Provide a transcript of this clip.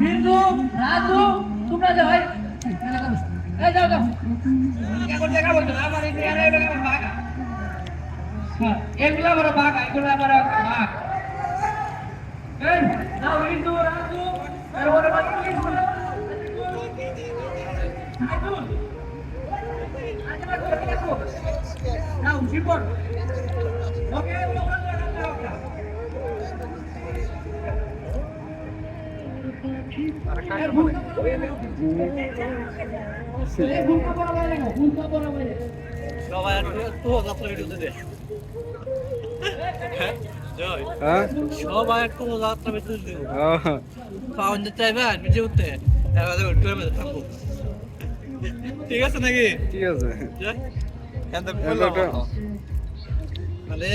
বিন্দু রাজু তোমরা যাও এই যাও যাও এগুলো আমার বাঘ এগুলো আমার বাঘ সবাই একটু যাত্রা ভিডিওতে দে জয় হ্যাঁ সবাই একটু যাত্রা ভিডিওতে দে ভিডিও করতে তাহলে একটু থাকব ঠিক আছে নাকি? ঠিক আছে। মানে